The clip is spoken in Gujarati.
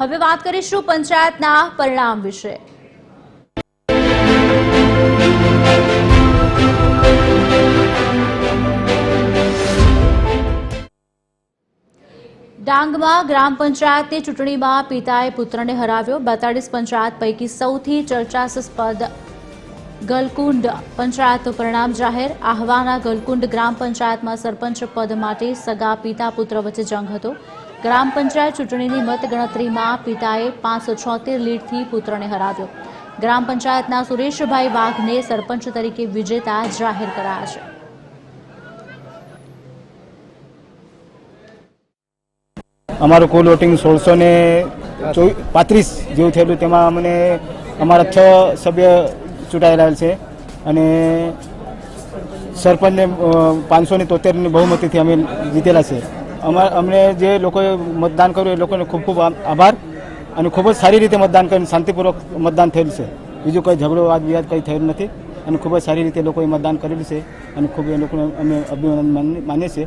હવે વાત કરીશું પંચાયતના પરિણામ વિશે. ડાંગમાં ગ્રામ પંચાયતની ચૂંટણીમાં પિતાએ પુત્રને હરાવ્યો. બેતાળીસ પંચાયત પૈકી સૌથી ચર્ચાસ્પદ ગલકુંડ પંચાયતનું પરિણામ જાહેર. આહવાના ગલકુંડ ગ્રામ પંચાયતમાં સરપંચ પદ માટે સગા પિતા પુત્ર વચ્ચે જંગ હતો. ગ્રામ પંચાયત ચૂંટણીની મતગણતરીમાં પિતાએ પાંચસો છોતેર લીડથી પુત્રને હરાવ્યો. ગ્રામ પંચાયતના સુરેશભાઈ વાઘને સરપંચ તરીકે વિજેતા જાહેર કરાયા છે. અમારું કુલ વોટિંગ સોળસો ને પાંત્રીસ જેવું થયેલું, તેમાં અમને અમારા છ સભ્ય ચૂંટાયેલા છે અને સરપંચને પાંચસો ને તોતેરની બહુમતીથી અમે જીતેલા છે. અમને જે લોકોએ મતદાન કર્યું એ લોકોને ખૂબ ખૂબ આભાર અને ખૂબ જ સારી રીતે મતદાન કરીને શાંતિપૂર્વક મતદાન થયેલું છે. બીજું કંઈ ઝઘડો વાદ વિવાદ કંઈ થયેલ નથી અને ખૂબ જ સારી રીતે લોકોએ મતદાન કરેલું છે અને ખૂબ એ લોકોને અમે અભિનંદન માની- માનીએ છીએ.